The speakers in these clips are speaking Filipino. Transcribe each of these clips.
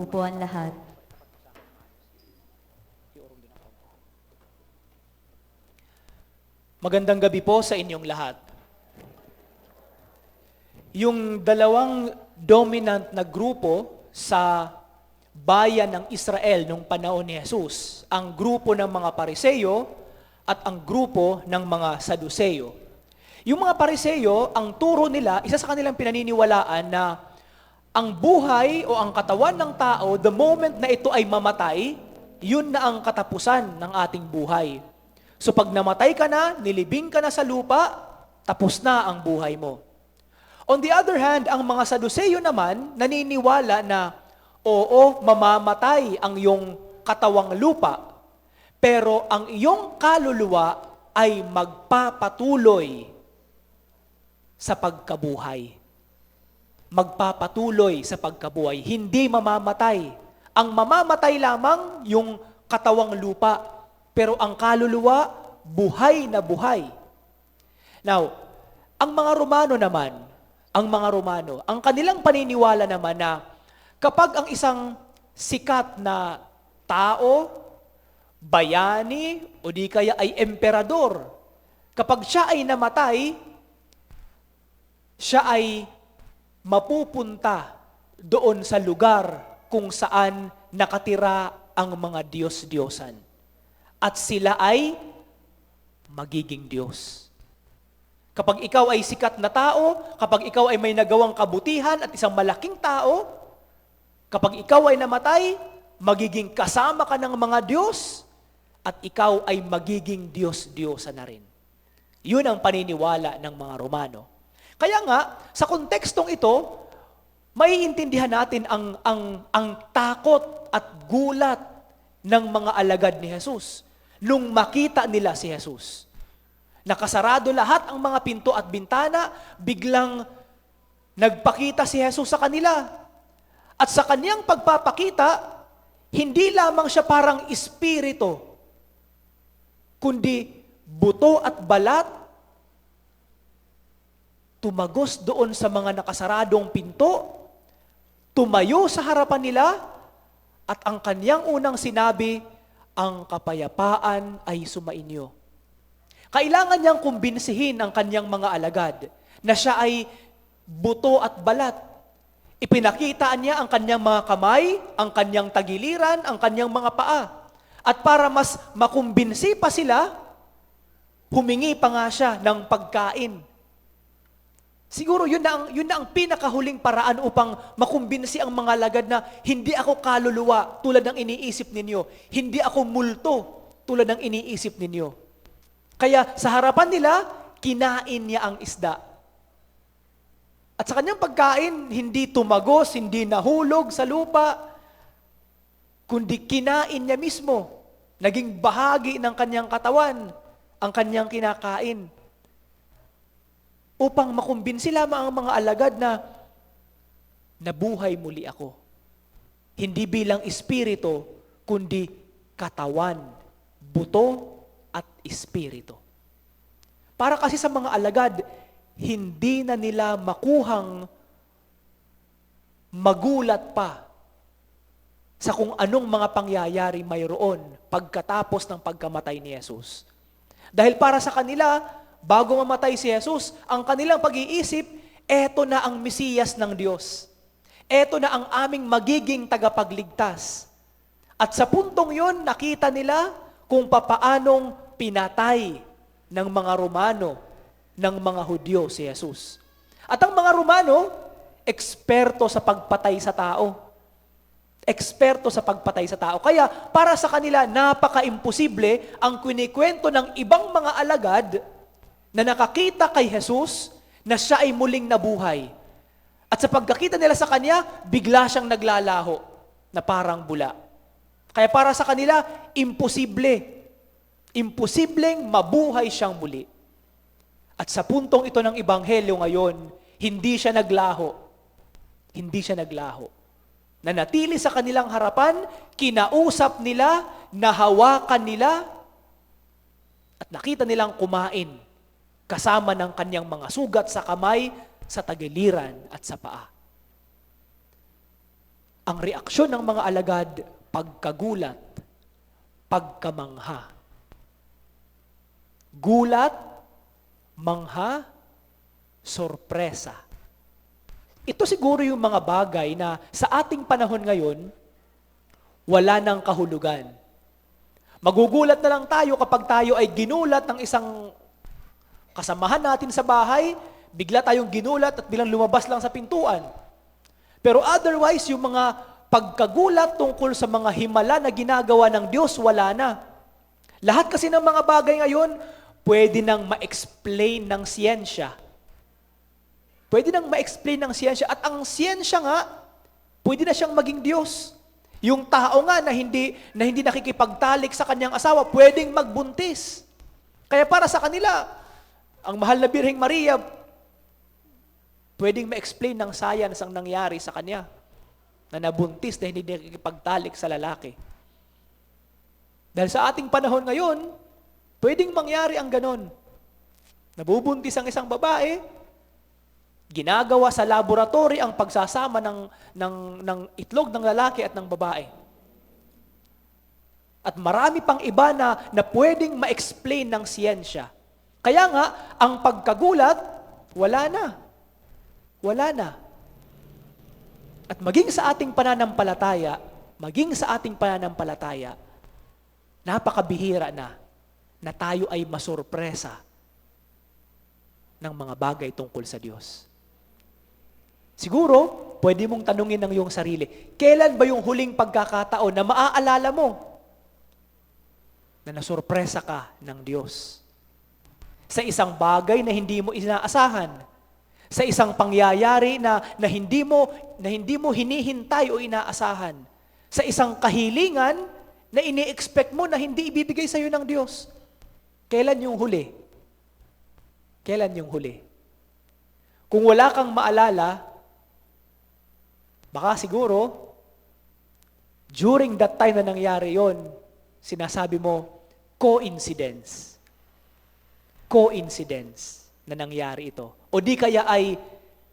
Upuan lahat. Magandang gabi po sa inyong lahat. Yung dalawang dominant na grupo sa bayan ng Israel nung panahon ni Jesus, ang grupo ng mga Pariseyo at ang grupo ng mga Saduseyo. Yung mga Pariseyo, ang turo nila, isa sa kanilang pinaniniwalaan na ang buhay o ang katawan ng tao, the moment na ito ay mamatay, yun na ang katapusan ng ating buhay. So pag namatay ka na, nilibing ka na sa lupa, tapos na ang buhay mo. On the other hand, ang mga Saduseyo naman naniniwala na oo, mamamatay ang iyong katawang lupa, pero ang iyong kaluluwa ay magpapatuloy sa pagkabuhay. Magpapatuloy sa pagkabuhay, hindi mamamatay. Ang mamamatay lamang yung katawang lupa, pero ang kaluluwa, buhay na buhay. Now, ang mga Romano naman, ang mga Romano, ang kanilang paniniwala naman na kapag ang isang sikat na tao, bayani, o di kaya ay emperador, kapag siya ay namatay, siya ay mapupunta doon sa lugar kung saan nakatira ang mga Diyos-Diyosan. At sila ay magiging Diyos. Kapag ikaw ay sikat na tao, kapag ikaw ay may nagawang kabutihan at isang malaking tao, kapag ikaw ay namatay, magiging kasama ka ng mga Diyos at ikaw ay magiging Diyos-Diyosa na rin. Yun ang paniniwala ng mga Romano. Kaya nga, sa kontekstong ito, maiintindihan natin ang, ang, ang takot at gulat ng mga alagad ni Jesus nung makita nila si Jesus. Nakasarado lahat ang mga pinto at bintana, biglang nagpakita si Jesus sa kanila. At sa kanyang pagpapakita, hindi lamang siya parang espiritu, kundi buto at balat, tumagos doon sa mga nakasaradong pinto, tumayo sa harapan nila, at ang kanyang unang sinabi, ang kapayapaan ay sumainyo. Kailangan niyang kumbinsihin ang kanyang mga alagad na siya ay buto at balat. Ipinakita niya ang kanyang mga kamay, ang kanyang tagiliran, ang kanyang mga paa. At para mas makumbinsi pa sila, humingi pa nga siya ng pagkain. Siguro yun na, ang, yun na ang pinakahuling paraan upang makumbinsi ang mga alagad na hindi ako kaluluwa tulad ng iniisip ninyo. Hindi ako multo tulad ng iniisip ninyo. Kaya sa harapan nila, kinain niya ang isda. At sa kanyang pagkain, hindi tumagos, hindi nahulog sa lupa, kundi kinain niya mismo. Naging bahagi ng kanyang katawan ang kanyang kinakain. Upang makumbinsi lamang ang mga alagad na nabuhay muli ako. Hindi bilang espiritu, kundi katawan, buto at espiritu. Para kasi sa mga alagad, hindi na nila makuhang magulat pa sa kung anong mga pangyayari mayroon pagkatapos ng pagkamatay ni Jesus. Dahil para sa kanila, bago mamatay si Jesus, ang kanilang pag-iisip, eto na ang Mesiyas ng Diyos. Eto na ang aming magiging tagapagligtas. At sa puntong yon, nakita nila kung papaanong pinatay ng mga Romano, ng mga Hudyo si Jesus. At ang mga Romano, eksperto sa pagpatay sa tao. Eksperto sa pagpatay sa tao. Kaya para sa kanila, napaka-imposible ang kwinikwento ng ibang mga alagad na nakakita kay Jesus na siya ay muling nabuhay. At sa pagkakita nila sa kanya, bigla siyang naglalaho na parang bula. Kaya para sa kanila, imposible. Imposibleng mabuhay siyang muli. At sa puntong ito ng Ebanghelyo ngayon, hindi siya naglaho. Hindi siya naglaho. Nanatili sa kanilang harapan, kinausap nila, nahawakan nila, at nakita nilang kumain kasama ng kanyang mga sugat sa kamay, sa tagiliran at sa paa. Ang reaksyon ng mga alagad, pagkagulat, pagkamangha. Gulat, mangha, sorpresa. Ito siguro yung mga bagay na sa ating panahon ngayon, wala nang kahulugan. Magugulat na lang tayo kapag tayo ay ginulat ng isang kasamahan natin sa bahay, bigla tayong ginulat at bilang lumabas lang sa pintuan. Pero otherwise, yung mga pagkagulat tungkol sa mga himala na ginagawa ng Diyos, wala na. Lahat kasi ng mga bagay ngayon, pwede nang ma-explain ng siyensya. Pwede nang ma-explain ng siyensya. At ang siyensya nga, pwede na siyang maging Diyos. Yung tao nga na hindi, na hindi nakikipagtalik sa kanyang asawa, pwedeng magbuntis. Kaya para sa kanila, ang mahal na Birheng Maria, pwedeng ma-explain ng science ang nangyari sa kanya na nabuntis na hindi nakikipagtalik sa lalaki. Dahil sa ating panahon ngayon, pwedeng mangyari ang ganon. Nabubuntis ang isang babae, ginagawa sa laboratory ang pagsasama ng, ng, ng itlog ng lalaki at ng babae. At marami pang iba na, na pwedeng ma-explain ng siyensya. Kaya nga, ang pagkagulat, wala na. Wala na. At maging sa ating pananampalataya, maging sa ating pananampalataya, napakabihira na na tayo ay masurpresa ng mga bagay tungkol sa Diyos. Siguro, pwede mong tanungin ng iyong sarili, kailan ba yung huling pagkakataon na maaalala mo na nasurpresa ka ng Diyos? Sa isang bagay na hindi mo inaasahan, sa isang pangyayari na, na hindi mo na hindi mo hinihintay o inaasahan, sa isang kahilingan na ini-expect mo na hindi ibibigay sa iyo ng Diyos. Kailan yung huli? Kailan yung huli? Kung wala kang maalala, Baka siguro, during that time na nangyari yon, sinasabi mo, coincidence. Coincidence na nangyari ito. O di kaya ay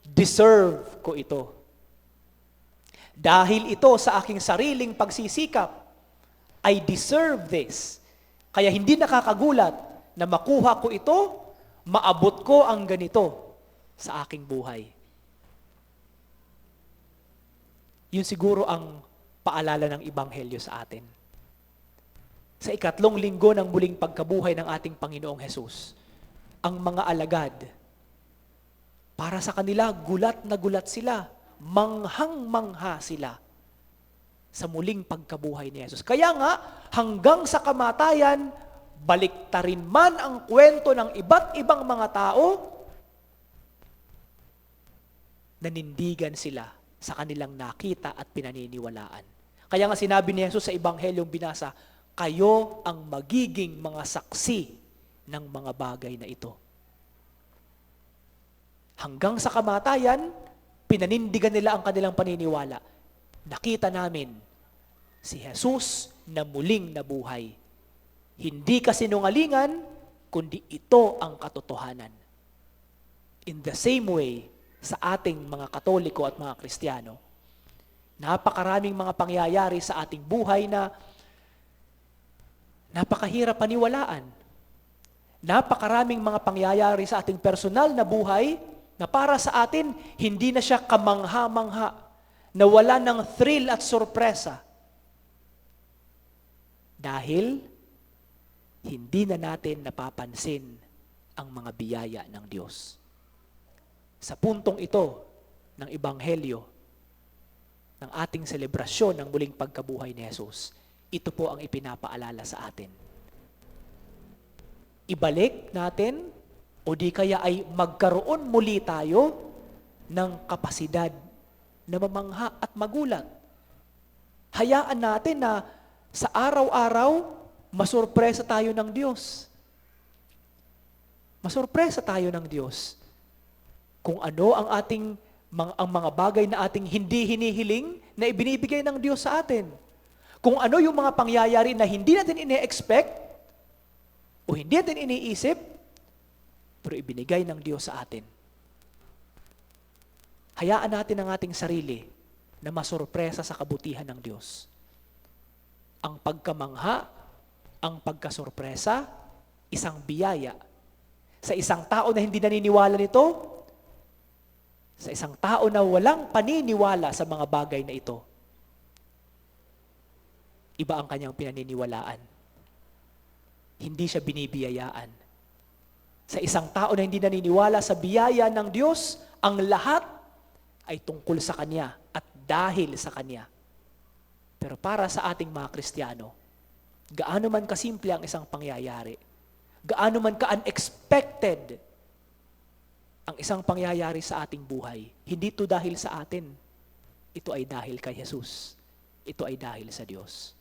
deserve ko ito. Dahil ito sa aking sariling pagsisikap, I deserve this. Kaya hindi nakakagulat na makuha ko ito, maabot ko ang ganito sa aking buhay. Yun siguro ang paalala ng Ibanghelyo sa atin. Sa ikatlong linggo ng muling pagkabuhay ng ating Panginoong Hesus, ang mga alagad, para sa kanila, gulat na gulat sila, manghang-mangha sila sa muling pagkabuhay ni Jesus. Kaya nga, hanggang sa kamatayan, baliktarin man ang kwento ng iba't ibang mga tao, nanindigan sila sa kanilang nakita at pinaniniwalaan. Kaya nga sinabi ni Jesus sa Ebanghelyong binasa, kayo ang magiging mga saksi ng mga bagay na ito. Hanggang sa kamatayan, pinanindigan nila ang kanilang paniniwala. Nakita namin si Jesus na muling nabuhay. Hindi kasinungalingan, kundi ito ang katotohanan. In the same way, sa ating mga Katoliko at mga Kristiyano. Napakaraming mga pangyayari sa ating buhay na napakahirap paniwalaan. Napakaraming mga pangyayari sa ating personal na buhay na para sa atin, hindi na siya kamangha-mangha, na wala ng thrill at sorpresa. Dahil hindi na natin napapansin ang mga biyaya ng Diyos. Sa puntong ito ng Ebanghelyo, ng ating selebrasyon ng muling pagkabuhay ni Jesus, ito po ang ipinapaalala sa atin. Ibalik natin o di kaya ay magkaroon muli tayo ng kapasidad na mamangha at magulat. Hayaan natin na sa araw-araw, masurpresa tayo ng Diyos. Masurpresa tayo ng Diyos kung ano ang ating ang mga bagay na ating hindi hinihiling na ibinibigay ng Diyos sa atin. Kung ano yung mga pangyayari na hindi natin ine-expect o hindi natin iniisip, pero ibinigay ng Diyos sa atin. Hayaan natin ang ating sarili na masurpresa sa kabutihan ng Diyos. Ang pagkamangha, ang pagkasurpresa, isang biyaya. Sa isang tao na hindi naniniwala nito, sa isang tao na walang paniniwala sa mga bagay na ito, iba ang kanyang pinaniniwalaan. Hindi siya binibiyayaan. Sa isang tao na hindi naniniwala sa biyaya ng Diyos, ang lahat ay tungkol sa Kanya at dahil sa Kanya. Pero para sa ating mga Kristiyano, gaano man kasimple ang isang pangyayari, gaano man ka-unexpected ang isang pangyayari sa ating buhay, hindi ito dahil sa atin. Ito ay dahil kay Jesus. Ito ay dahil sa Diyos.